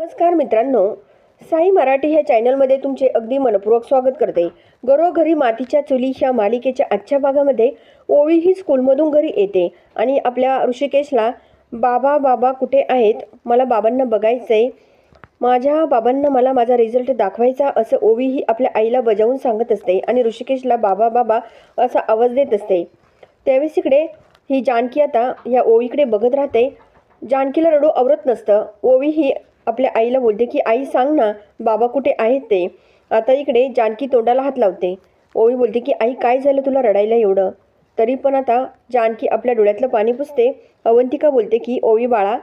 नमस्कार मित्रांनो साई मराठी ह्या चॅनलमध्ये तुमचे अगदी मनपूर्वक स्वागत करते. घरोघरी मातीच्या चुली ह्या मालिकेच्या आजच्या भागामध्ये ओळी ही स्कूलमधून घरी येते आणि आपल्या ऋषिकेशला बाबा बाबा कुठे आहेत मला बाबांना बघायचं आहे माझ्या बाबांना मला माझा रिझल्ट दाखवायचा असं ओवी ही आपल्या आईला बजावून सांगत असते आणि ऋषिकेशला बाबा बाबा असा आवाज देत असते. त्यावेळेस इकडे ही जानकी आता या ओवीकडे बघत राहते. जानकीला रडू आवरत नसतं. ओवी ही आपल्या आईला बोलते की आई सांग ना बाबा कुठे आहेत ते? आता इकडे जानकी तोंडाला हात लावते. ओवी बोलते की आई काय झालं तुला रडायला एवढं? तरी पण आता जानकी आपल्या डोळ्यातलं पाणी पुसते. अवंतिका बोलते की ओवी बाळा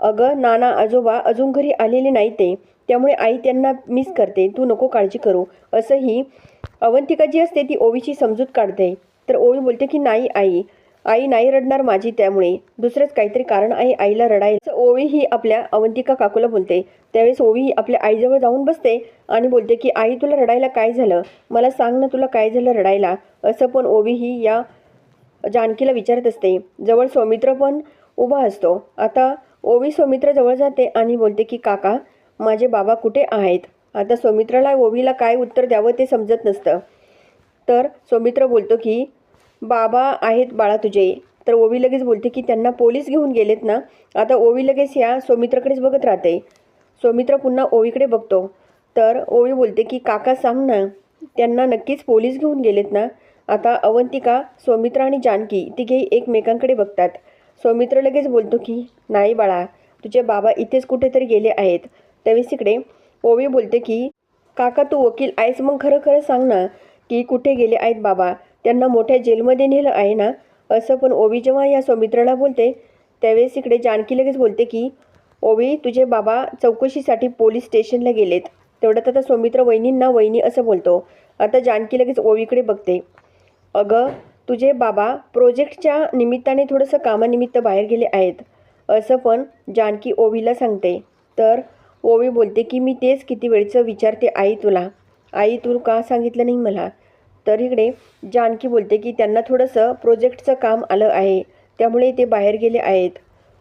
अगं नाना आजोबा अजून घरी आलेले नाही ते. त्यामुळे आई त्यांना मिस करते. तू नको काळजी करू. असंही अवंतिका जी असते ती ओवीची समजूत काढते. तर ओवी बोलते की नाही आई आई नाही रडणार माझी त्यामुळे. दुसरंच काहीतरी कारण आहे आईला रडायचं ओवी ही आपल्या अवंतिका काकूला बोलते. त्यावेळेस ओवी ही आपल्या आईजवळ जाऊन बसते आणि बोलते की आई तुला रडायला काय झालं? मला सांग ना तुला काय झालं रडायला. असं पण ओवी ही या जानकीला विचारत असते. जवळ सौमित्र पण उभा असतो. आता ओवी सौमित्र जवळ जाते आणि बोलते की काका माझे बाबा कुठे आहेत? आता सौमित्राला ओवीला काय उत्तर द्यावं ते समजत नसतं. तर सौमित्र बोलतो की बाबा आहेत बाळा तुझे. तर ओवी लगेच बोलते की त्यांना पोलीस घेऊन गेलेत ना आता ओवी लगेच या सौमित्राकडेच बघत राहते. सौमित्र पुन्हा ओवीकडे बघतो. तर ओवी बोलते की काका सांग ना त्यांना नक्कीच पोलीस घेऊन गेलेत ना. आता अवंतिका सौमित्र आणि जानकी तिघे एकमेकांकडे बघतात. सौमित्र लगेच बोलतो की नाही बाळा तुझे बाबा इथेच कुठेतरी गेले आहेत. त्यावेळेस इकडे ओवी बोलते की काका तू वकील आहेस मग खरं खरं सांग ना की कुठे गेले आहेत बाबा? त्यांना मोठ्या जेलमध्ये नेलं आहे ना? असं पण ओवी जेव्हा या सौमित्राला बोलते त्यावेळेस इकडे जानकी लगेच बोलते की ओवी तुझे बाबा चौकशीसाठी पोलीस स्टेशनला गेलेत. तेवढ्यात आता सौमित्र वहिनींना वहिनी असं बोलतो. आता जानकी लगेच ओवीकडे बघते. अगं तुझे बाबा प्रोजेक्टच्या निमित्ताने थोडंसं कामानिमित्त बाहेर गेले आहेत. असं पण जानकी ओवीला सांगते. तर ओवी बोलते की मी तेच किती वेळचं विचारते आई तुला. आई तू का सांगितलं नाही मला? तर इकडे जानकी बोलते की त्यांना थोडंसं प्रोजेक्टचं काम आलं आहे. त्यामुळे ते बाहेर गेले आहेत.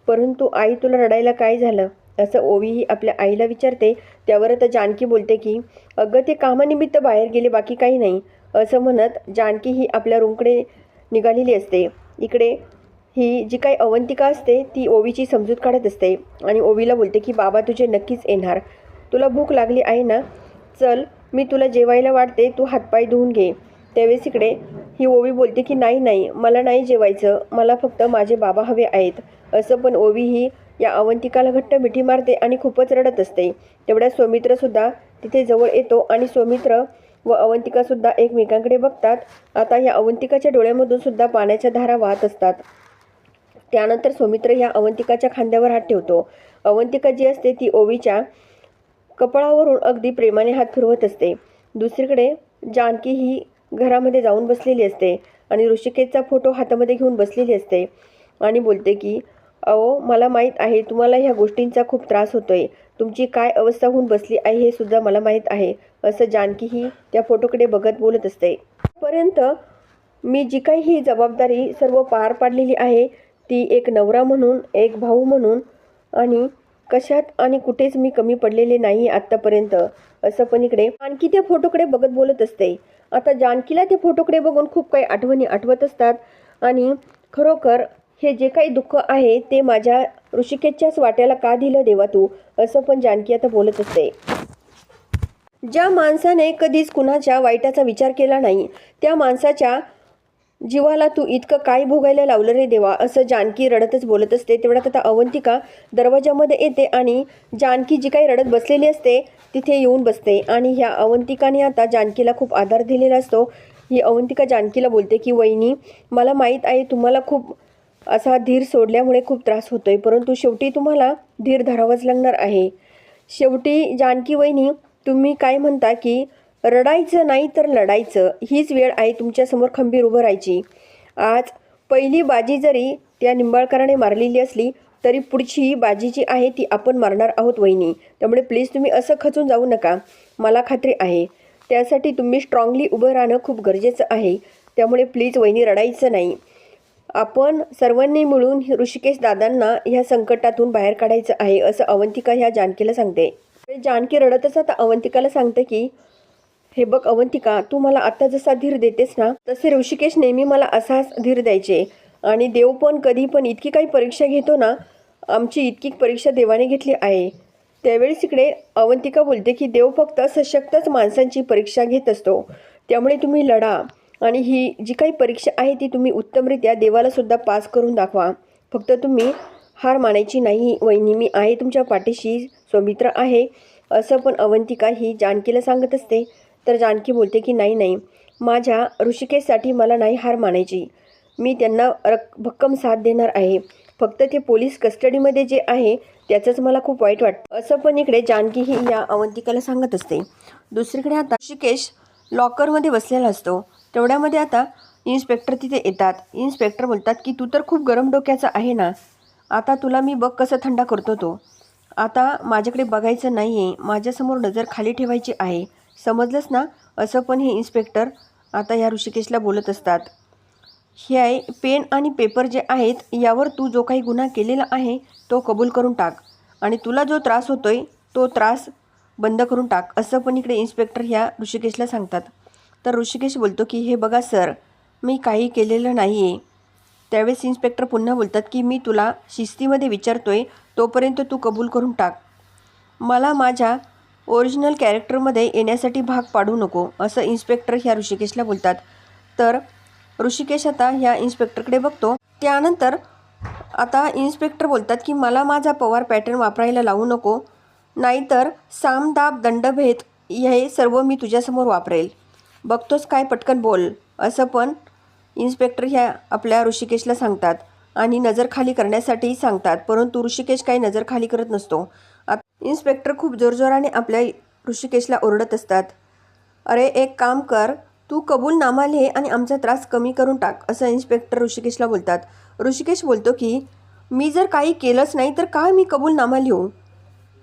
परंतु आई तुला रडायला काय झालं? असं ओवी ही आपल्या आईला विचारते. त्यावर आता जानकी बोलते की अगं ते कामानिमित्त बाहेर गेले बाकी काही नाही. असं म्हणत जानकी ही आपल्या रूमकडे निघालेली असते. इकडे ही जी काही अवंतिका असते ती ओवीची समजूत काढत असते आणि ओवीला बोलते की बाबा तुझे नक्कीच येणार. तुला भूक लागली आहे ना? चल मी तुला जेवायला वाटते तू हातपाय धुवून घे. त्यावेळेस इकडे ही ओवी बोलते की नाही नाही मला नाही जेवायचं मला फक्त माझे बाबा हवे आहेत. असं पण ओवी ही या अवंतिकाला घट्ट मिठी मारते आणि खूपच रडत असते. तेवढ्या सौमित्रसुद्धा तिथे जवळ येतो आणि सौमित्र व अवंतिकासुद्धा एकमेकांकडे बघतात. आता या अवंतिकाच्या डोळ्यामधून सुद्धा पाण्याच्या धारा वाहत असतात. त्यानंतर सौमित्र ह्या अवंतिकाच्या खांद्यावर हात ठेवतो. अवंतिका जी असते ती ओवीच्या कपाळावरून अगदी प्रेमाने हात फिरवत असते. दुसरीकडे जानकी ही घरामध्ये जाऊन बसलेली असते आणि ऋषिकेशचा फोटो हातामध्ये घेऊन बसलेली असते. आणि बोलते की अहो मला माहीत आहे तुम्हाला ह्या गोष्टींचा खूप त्रास होतो आहे तुमची काय अवस्था होऊन बसली आहे हे सुद्धा मला माहीत आहे. असं जानकी ही त्या फोटोकडे बघत बोलत असते. पर्यंत मी जी काही ही जबाबदारी सर्व पार पाडलेली आहे ती एक नवरा म्हणून एक भाऊ म्हणून आणि कशात आणि कुठेच मी कमी पडलेले नाही आत्तापर्यंत असं पण इकडे आणखी त्या फोटोकडे बघत बोलत असते. आता जानकीला ते फोटोकडे बघून खूप काही आठवणी आठवत असतात. आणि खरोखर हे जे काही दुःख आहे ते माझ्या ऋषिकेशच्याच वाट्याला का दिलं देवा तू? असं पण जानकी आता बोलत असते. ज्या माणसाने कधीच कुणाच्या वाईटाचा विचार केला नाही त्या माणसाच्या जीवाला तू इतकं काय भोगायला लावलं रे देवा? असं जानकी रडतच बोलत असते. तेवढ्यात आता अवंतिका दरवाजामध्ये येते आणि जानकी जी काही रडत बसलेली असते तिथे येऊन बसते आणि ह्या अवंतिकाने आता जानकीला खूप आधार दिलेला असतो. ही अवंतिका जानकीला बोलते की वहिनी मला माहीत आहे तुम्हाला खूप असा धीर सोडल्यामुळे खूप त्रास होतोय परंतु शेवटी तुम्हाला धीर धरावाच लागणार आहे. शेवटी जानकी वहिनी तुम्ही काय म्हणता की रडायचं नाही तर लढायचं हीच वेळ आहे तुमच्यासमोर खंबीर उभं राहायची. आज पहिली बाजी जरी त्या निंबाळकराने मारलेली असली तरी पुढची बाजी जी आहे ती आपण मारणार आहोत वहिनी. त्यामुळे प्लीज तुम्ही असं खचून जाऊ नका. मला खात्री आहे. त्यासाठी तुम्ही स्ट्रॉंगली उभं राहणं खूप गरजेचं आहे. त्यामुळे प्लीज वहिनी रडायचं नाही. आपण सर्वांनी मिळून ऋषिकेश दादांना ह्या संकटातून बाहेर काढायचं आहे असं अवंतिका ह्या जानकीला सांगते. जानकी रडत आता अवंतिकाला सांगते की हे बघ अवंतिका तू मला आता जसा धीर देतेस ना तसे ऋषिकेश नेहमी मला असाच धीर द्यायचे. आणि देव पण कधी पण इतकी काही परीक्षा घेतो ना आमची इतकी परीक्षा देवाने घेतली आहे. त्यावेळेस इकडे अवंतिका बोलते की देव फक्त सशक्तच माणसांची परीक्षा घेत असतो. त्यामुळे तुम्ही लढा आणि ही जी काही परीक्षा आहे ती तुम्ही उत्तमरित्या देवालासुद्धा पास करून दाखवा. फक्त तुम्ही हार मानायची नाही वहिनी. मी आहे तुमच्या पाठीशी सौमित्र आहे. असं पण अवंतिका ही जानकीला सांगत असते. तर जानकी बोलते की नाही नाही. माझ्या ऋषिकेशसाठी मला नाही हार मानायची. मी त्यांना रक भक्कम साथ देणार आहे. फक्त ते पोलीस कस्टडीमध्ये जे आहे त्याचंच मला खूप वाईट वाटतं. असं पण इकडे जानकी ही या अवंतिकाला सांगत असते. दुसरीकडे आता ऋषिकेश लॉकरमध्ये बसलेला असतो. तेवढ्यामध्ये आता इन्स्पेक्टर तिथे येतात. इन्स्पेक्टर बोलतात की तू तर खूप गरम डोक्याचा आहे ना. आता तुला मी बघ कसं थंडा करतो तो. आता माझ्याकडे बघायचं नाही आहे माझ्यासमोर नजर खाली ठेवायची आहे. समजलंच ना? असं पण हे इन्स्पेक्टर आता या ऋषिकेशला बोलत असतात. हे आहे. पेन आणि पेपर जे आहेत यावर तू जो काही गुन्हा केलेला आहे तो कबूल करून टाक. आणि तुला जो त्रास होतोय तो त्रास बंद करून टाक असं पण इकडे इन्स्पेक्टर ह्या ऋषिकेशला सांगतात. तर ऋषिकेश बोलतो की हे बघा सर मी काही केलेलं नाही आहे त्यावेळेस इन्स्पेक्टर पुन्हा बोलतात की मी तुला शिस्तीमध्ये विचारतो आहे तोपर्यंत तू कबूल करून टाक. मला माझ्या ओरिजिनल कॅरेक्टरमध्ये येण्यासाठी भाग पाडू नको असं इन्स्पेक्टर ह्या ऋषिकेशला बोलतात. तर ऋषिकेश आता ह्या इन्स्पेक्टरकडे बघतो. त्यानंतर आता इन्स्पेक्टर बोलतात की मला माझा पवार पॅटर्न वापरायला लावू नको. नाहीतर सामदाब दंडभेद हे सर्व मी तुझ्यासमोर वापरेल. बघतोच काय पटकन बोल. असं पण इन्स्पेक्टर ह्या आपल्या ऋषिकेशला सांगतात आणि नजर खाली करण्यासाठी सांगतात. परंतु ऋषिकेश काही नजर खाली करत नसतो. इन्स्पेक्टर खूप जोरजोराने आपल्या ऋषिकेशला ओरडत असतात. अरे एक काम कर. तू कबूलनामा लिहे आणि आमचा त्रास कमी करून टाक असं इन्स्पेक्टर ऋषिकेशला बोलतात. ऋषिकेश बोलतो की मी जर काही केलंच नाही तर काय मी कबूलनामा लिहू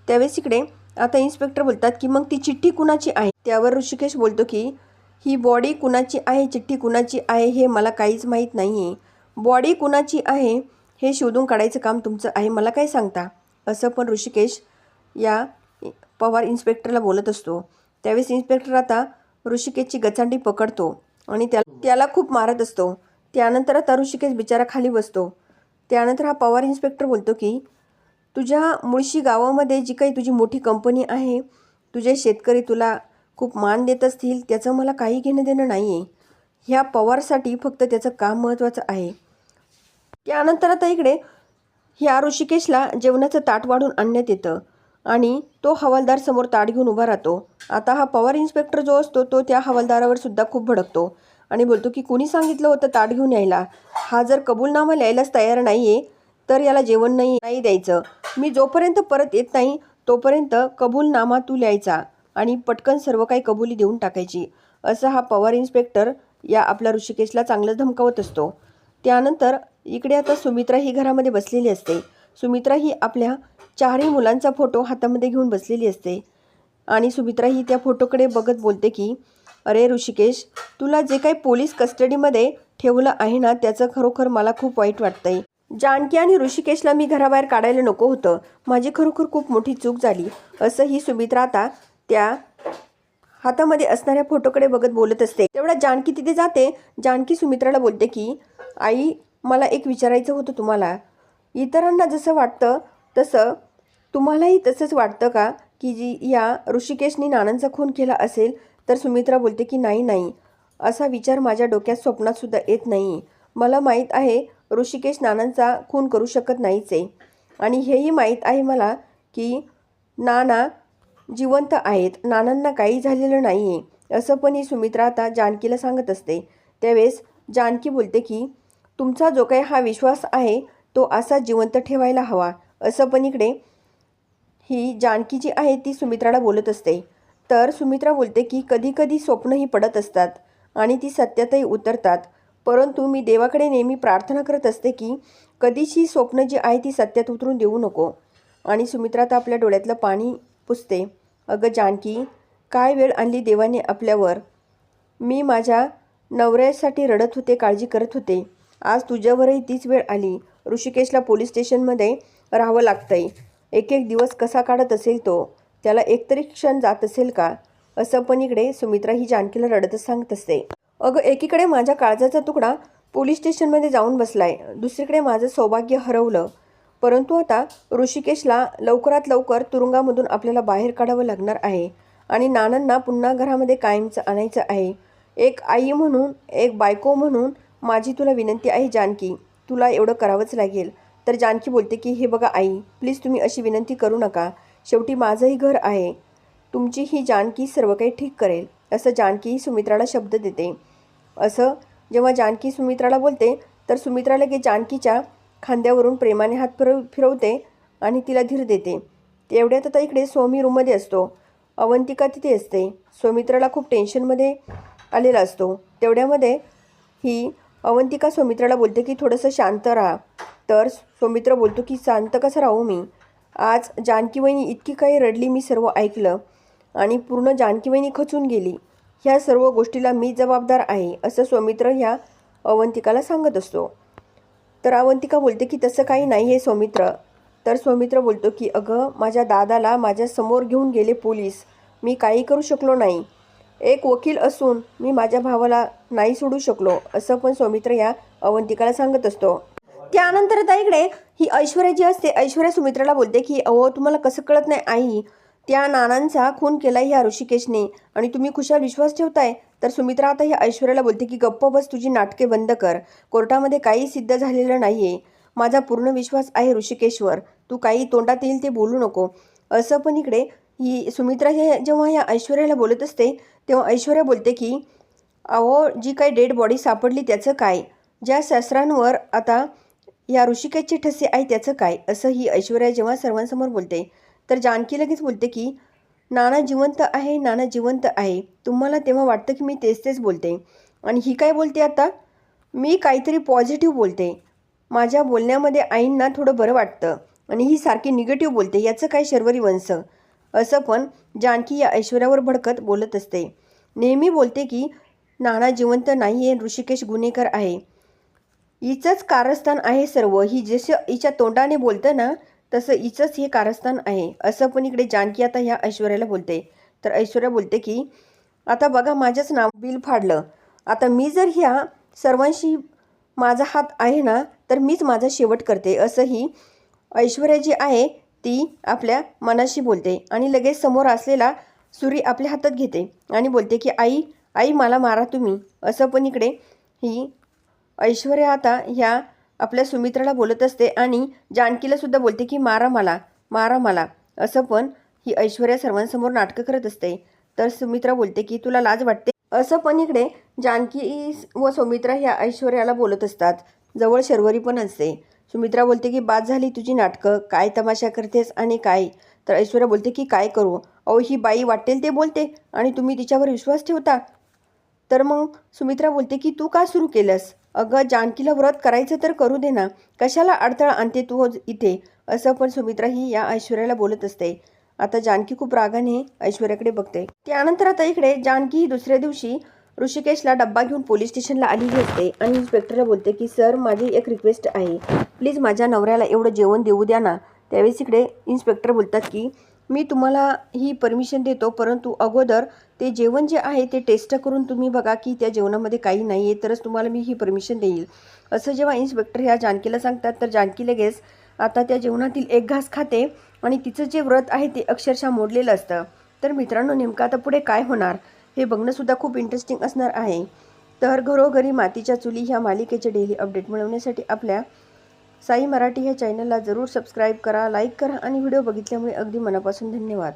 त्यावेळेस इकडे आता इन्स्पेक्टर बोलतात की मग ती चिठ्ठी कुणाची आहे? त्यावर ऋषिकेश बोलतो की ही बॉडी कुणाची आहे? चिठ्ठी कुणाची आहे? हे मला काहीच माहीत नाही आहे बॉडी कुणाची आहे? हे शोधून काढायचं काम तुमचं आहे मला काय सांगता? असं पण ऋषिकेश या पवार इन्स्पेक्टरला बोलत असतो. त्यावेळेस इन्स्पेक्टर आता ऋषिकेशची गचांडी पकडतो आणि त्या त्याला खूप मारत असतो. त्यानंतर आता ऋषिकेश बिचारा खाली बसतो. त्यानंतर हा पवार इन्स्पेक्टर बोलतो की तुझ्या मुळशी गावामध्ये जी काही तुझी मोठी कंपनी आहे तुझे शेतकरी तुला खूप मान देत असतील त्याचं मला काही घेणं देणं नाही आहे ह्या पवारसाठी फक्त त्याचं काम महत्त्वाचं आहे. त्यानंतर आता इकडे ह्या ऋषिकेशला जेवणाचं ताट वाढून आणण्यात येतं. आणि तो हवालदार समोर ताट घेऊन उभा राहतो. आता हा पवार इन्स्पेक्टर जो असतो तो त्या हवालदारावर सुद्धा खूप भडकतो आणि बोलतो की कुणी सांगितलं होतं ताट घेऊन यायला? हा जर कबूलनामा लिहायलाच तयार नाही आहे तर याला जेवण नाही नाही द्यायचं. मी जोपर्यंत परत येत नाही तोपर्यंत कबूलनामा तू लिहायचा आणि पटकन सर्व काही कबुली देऊन टाकायची. असं हा पवार इन्स्पेक्टर या आपल्या ऋषिकेशला चांगलं धमकावत असतो. त्यानंतर इकडे आता सुमित्रा ही घरामध्ये बसलेली असते. सुमित्रा ही आपल्या चारही मुलांचा फोटो हातामध्ये घेऊन बसलेली असते. आणि सुमित्रा ही त्या फोटोकडे बघत बोलते की अरे ऋषिकेश तुला जे काही पोलीस कस्टडीमध्ये ठेवलं आहे ना त्याचं खरोखर मला खूप वाईट वाटतंय. जानकी आणि ऋषिकेशला मी घराबाहेर काढायला नको होतं. माझी खरोखर खूप मोठी चूक झाली. असं ही सुमित्रा आता त्या हातामध्ये असणाऱ्या फोटोकडे बघत बोलत असते. तेवढ्या जानकी तिथे जाते. जानकी सुमित्राला बोलते की आई मला एक विचारायचं होतं तुम्हाला. इतरांना जसं वाटतं तसं तुम्हालाही तसंच वाटतं का की जी या ऋषिकेशनी नानांचा खून केला असेल तर सुमित्रा बोलते की नाही नाही. असा विचार माझ्या डोक्यात स्वप्नातसुद्धा येत नाही. मला माहीत आहे ऋषिकेश नानांचा खून करू शकत नाहीच. आहे आणि हेही माहीत आहे मला की नाना जिवंत आहेत. नानांना काही झालेलं नाही आहे असं पण ही सुमित्रा आता जानकीला सांगत असते. त्यावेळेस जानकी बोलते की तुमचा जो काही हा विश्वास आहे तो असा जिवंत ठेवायला हवा असं पण इकडे ही जानकी जी आहे ती सुमित्राला बोलत असते. तर सुमित्रा बोलते की कधीकधी स्वप्नही पडत असतात आणि ती सत्यातही उतरतात. परंतु मी देवाकडे नेहमी प्रार्थना करत असते की कधीच ही स्वप्न जी आहे ती सत्यात उतरून देऊ नको. आणि सुमित्रा तर आपल्या डोळ्यातलं पाणी पुसते. अगं जानकी काय वेळ आणली देवाने आपल्यावर? मी माझ्या नवऱ्यासाठी रडत होते काळजी करत होते. आज तुझ्यावरही तीच वेळ आली. ऋषिकेशला पोलीस स्टेशनमध्ये राहावं लागतंय. एक एक दिवस कसा काढत असेल तो? त्याला एकतरी क्षण जात असेल का? असं पण इकडे सुमित्रा ही जानकीला रडतच सांगत असते. अगं एकीकडे माझ्या काळजाचा तुकडा पोलीस स्टेशनमध्ये जाऊन बसलाय. दुसरीकडे माझं सौभाग्य हरवलं. परंतु आता ऋषिकेशला लवकरात लवकर तुरुंगामधून आपल्याला बाहेर काढावं लागणार आहे आणि नानांना पुन्हा घरामध्ये कायमचं आणायचं आहे. एक आई म्हणून एक बायको म्हणून माझी तुला विनंती आहे जानकी. तुला एवढं करावंच लागेल. तर जानकी बोलते की हे बघा आई प्लीज तुम्ही अशी विनंती करू नका. शेवटी माझंही घर आहे. तुमची ही जानकी सर्व काही ठीक करेल. असं जानकी ही सुमित्राला शब्द देते. असं जेव्हा जानकी सुमित्राला बोलते तर सुमित्रा लगेच जानकीच्या खांद्यावरून प्रेमाने हात फिरव फिरवते आणि तिला धीर देते. तेवढ्यात आता इकडे स्वामी रूममध्ये असतो. अवंतिका तिथे असते. सुमित्राला खूप टेन्शनमध्ये आलेला असतो. तेवढ्यामध्ये ही अवंतिका सौमित्राला बोलते की थोडंसं शांत राहा. तर सौमित्र बोलतो की शांत कसं राहू मी? आज जानकीवहिनी इतकी काही रडली मी सर्व ऐकलं आणि पूर्ण जानकीवहिनी खचून गेली. ह्या सर्व गोष्टीला मी जबाबदार आहे असं सौमित्र ह्या अवंतिकाला सांगत असतो. तर अवंतिका बोलते की तसं काही नाही आहे सौमित्र. तर सौमित्र बोलतो की अगं माझ्या दादाला माझ्यासमोर घेऊन गेले पोलीस. मी काही करू शकलो नाही. एक वकील असून मी माझ्या भावाला नाही सोडू शकलो असं पण सौमित्र या अवंतिकाला सांगत असतो. त्यानंतर आता इकडे ही ऐश्वर्या जी असते. ऐश्वर्या सुमित्राला बोलते की अहो तुम्हाला कसं कळत नाही आई? त्या नानांचा खून केला ह्या ऋषिकेशने आणि तुम्ही खुशाल विश्वास ठेवताय. तर सुमित्रा आता ह्या ऐश्वर्याला बोलते की गप्प बस तुझी नाटके बंद कर. कोर्टामध्ये काही सिद्ध झालेलं नाहीये. माझा पूर्ण विश्वास आहे ऋषिकेशवर. तू काही तोंडात येईल ते बोलू नको. असं पण इकडे ही सुमित्रा हे जेव्हा ह्या ऐश्वर्याला बोलत असते तेव्हा ऐश्वर्या बोलते की अहो जी काही डेड बॉडी सापडली त्याचं काय? ज्या शस्त्रांवर आता या ऋषिकेशचे ठसे आहे त्याचं काय? असं ही ऐश्वर्या जेव्हा सर्वांसमोर बोलते तर जानकी लगेच बोलते की नाना जिवंत आहे नाना जिवंत आहे. तुम्हाला तेव्हा वाटतं की मी तेच तेच बोलते. आणि ही काय बोलते आता? मी काहीतरी पॉझिटिव्ह बोलते. माझ्या बोलण्यामध्ये आईंना थोडं बरं वाटतं. आणि ही सारखी निगेटिव्ह बोलते. याचं काय शर्वरी वंश? असं पण जानकी या ऐश्वर्यावर भडकत बोलत असते. नेहमी बोलते की नाना जिवंत नाही आहे ऋषिकेश गुन्हेगार आहे. हिचंच कारस्थान आहे सर्व. ही जसं हिच्या तोंडाने बोलतं ना तसं हिचंच हे कारस्थान आहे. असं पण इकडे जानकी आता ह्या ऐश्वर्याला बोलते. तर ऐश्वर्या बोलते की आता बघा माझ्याच नाव बिल फाडलं. आता मी जर ह्या सर्वांशी माझा हात आहे ना तर मीच माझा शेवट करते. असंही ऐश्वर्या जी आहे ती आपल्या मनाशी बोलते आणि लगेच समोर असलेला सुरी आपल्या हातात घेते आणि बोलते की आई आई मला मारा तुम्ही. असं पण इकडे ही ऐश्वर्या आता ह्या आपल्या सुमित्राला बोलत असते आणि जानकीला सुद्धा बोलते की मारा मला मारा मला. असं पण ही ऐश्वर्या सर्वांसमोर नाटकं करत असते. तर सुमित्रा बोलते की तुला लाज वाटते? असं पण इकडे जानकी व सुमित्रा ह्या ऐश्वर्याला बोलत असतात. जवळ शर्वरी पण असते. सुमित्रा बोलते की बाद झाली तुझी नाटकं. काय तमाशा करतेस आणि काय? तर ऐश्वर्या बोलते की काय करू? अहो ही बाई वाटेल ते बोलते आणि तुम्ही तिच्यावर विश्वास ठेवता. तर मग सुमित्रा बोलते की तू का सुरू केलंस? अगं जानकीला व्रत करायचं तर करू दे ना. कशाला अडथळा आणते तू इथे? असं पण सुमित्रा ही या ऐश्वर्याला बोलत असते. आता जानकी खूप रागाने ऐश्वर्याकडे बघते. त्यानंतर आता इकडे जानकी ही दुसऱ्या दिवशी ऋषिकेशला डब्बा घेऊन पोलीस स्टेशनला आलेली असते आणि इन्स्पेक्टरला बोलते की सर माझी एक रिक्वेस्ट आहे. प्लीज माझ्या नवऱ्याला एवढं जेवण देऊ द्या ना. त्यावेळेस इकडे इन्स्पेक्टर बोलतात की मी तुम्हाला ही परमिशन देतो परंतु अगोदर ते जेवण जे आहे ते टेस्ट करून तुम्ही बघा की त्या जेवणामध्ये काही नाही आहे तरच तुम्हाला मी ही परमिशन देईल. असं जेव्हा इन्स्पेक्टर ह्या जानकीला सांगतात तर जानकी लगेच आता त्या जेवणातील एक घास खाते आणि तिचं जे व्रत आहे ते अक्षरशः मोडलेलं असतं. तर मित्रांनो नेमकं आता पुढे काय होणार? हे बघणंसुद्धा खूप इंटरेस्टिंग असणार आहे. तर घरोघरी मातीच्या चुली ह्या मालिकेचे डेली अपडेट मिळवण्यासाठी आपल्या साई मराठी ह्या चॅनलला जरूर सबस्क्राईब करा लाईक करा आणि व्हिडिओ बघितल्यामुळे अगदी मनापासून धन्यवाद.